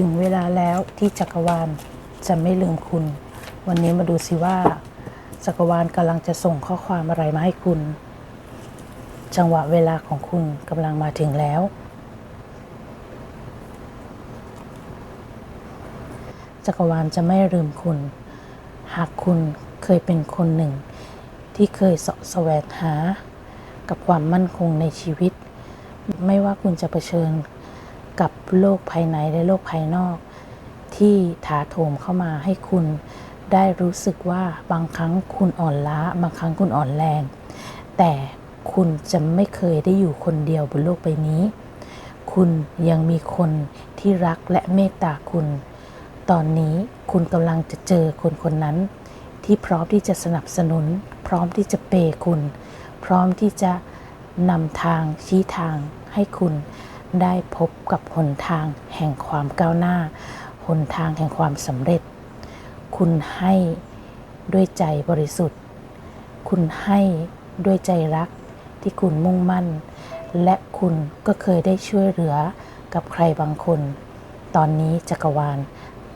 ถึงเวลาแล้วที่จักรวาลจะไม่ลืมคุณ วันนี้มาดูสิว่า จักรวาลกำลังจะส่งข้อความอะไรมาให้คุณ จังหวะเวลาของคุณกำลังมาถึงแล้ว จักรวาลจะไม่ลืมคุณ หากคุณเคยเป็นคนหนึ่ง ที่เคยเสาะแสวงหา กับความมั่นคงในชีวิต ไม่ว่าคุณจะเผชิญ กับโลกภายในและโลกภายนอก ที่ถาโถมเข้ามาให้คุณได้รู้สึกว่าบางครั้งคุณอ่อนล้า บางครั้งคุณอ่อนแรง แต่คุณจะไม่เคยได้อยู่คนเดียวบนโลกใบนี้ คุณยังมีคนที่รักและเมตตาคุณ ตอนนี้คุณกำลังจะเจอคนคนนั้น ที่พร้อมที่จะสนับสนุน พร้อมที่จะเปย์คุณ พร้อมที่จะนำทางชี้ทางให้คุณ ได้พบกับหนทางแห่งความก้าวหน้า หนทางแห่งความสำเร็จ คุณให้ด้วยใจบริสุทธิ์ คุณให้ด้วยใจรักที่คุณมุ่งมั่น และคุณก็เคยได้ช่วยเหลือกับใครบางคน ตอนนี้จักรวาล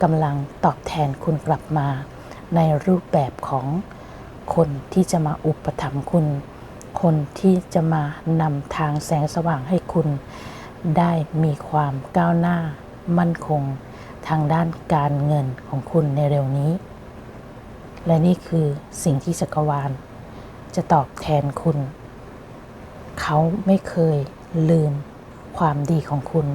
กำลังตอบแทนคุณกลับมา ในรูปแบบของคนที่จะมาอุปถัมภ์คุณ คนที่จะมานำทางแสงสว่างให้คุณ ได้มีความก้าวหน้ามั่นคงทางด้านการเงินของคุณในเร็วนี้ และนี่คือสิ่งที่จักรวาล จะตอบแทนคุณ เขาไม่เคยลืมความดีของคุณ